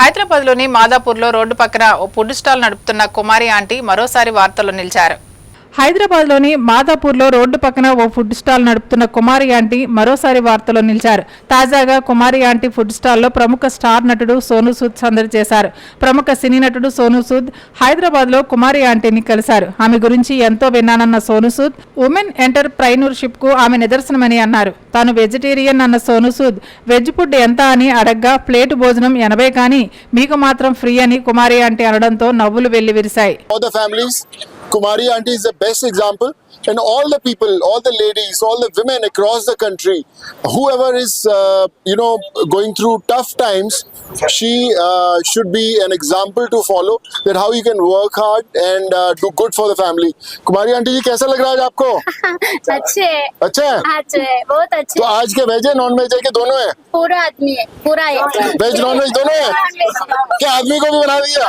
హైదరాబాద్లోని మాదాపూర్లో రోడ్డు పక్కన ఓ food stall నడుపుతున్న కుమారి ఆంటీ మరోసారి వార్తల్లో నిలిచారు. హైదరాబాద్లోని మాదాపూర్లో రోడ్డు పక్కన ఓ ఫుడ్ స్టాల్ నడుపుతున్న కుమారి యాంటీ మరోసారి వార్తల్లో నిలిచారు. తాజాగా కుమారి యాంటీ ఫుడ్ స్టాల్లో ప్రముఖ స్టార్ నటుడు సోను సూద్ సందడి చేశారు. ప్రముఖ సినీ నటుడు సోను సూద్ హైదరాబాద్లో కుమారి యాంటీని కలిశారు. ఆమె గురించి ఎంతో విన్నానన్న సోను సూద్ ఉమెన్ ఎంటర్ప్రైనర్షిప్కు ఆమె నిదర్శనమని అన్నారు. తాను వెజిటేరియన్ అన్న సోను సూద్ వెజ్ ఫుడ్ ఎంత అని అడగ్గా ప్లేట్ భోజనం ఎనభై కానీ మీకు మాత్రం ఫ్రీ అని కుమారి యాంటీ అనడంతో నవ్వులు వెళ్ళి Kumari Aunty is the best example. And all the people, all the ladies, all the women across the country, whoever is, uh, you know, going through tough times, she uh, should be an example to follow that how you can work hard and uh, do good for the family. Kumari Aunty, जी कैसा लग रहा है आपको अच्छे अच्छे अच्छे बहुत अच्छे तो आज के वेज है नॉन वेज है के दोनों है पूरा आदमी है पूरा वेज नॉन वेज दोनों है क्या आदमी को भी बना दिया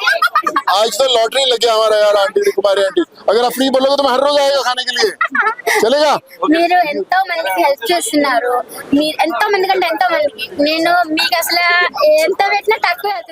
आज तो लॉटरी लग गया हमारा यार आंटी कुमारी आंटी अगर आप फ्री बोलोगे तो मैं हर रोज आएगा खाने के लिए चलेगा మీరు ఎంతో మందికి హెల్ప్ చేస్తున్నారు మీరు ఎంతో మంది కంటే ఎంతో మందికి నేను మీకు అసలు ఎంత పెట్టినా తక్కువే అవుతుంది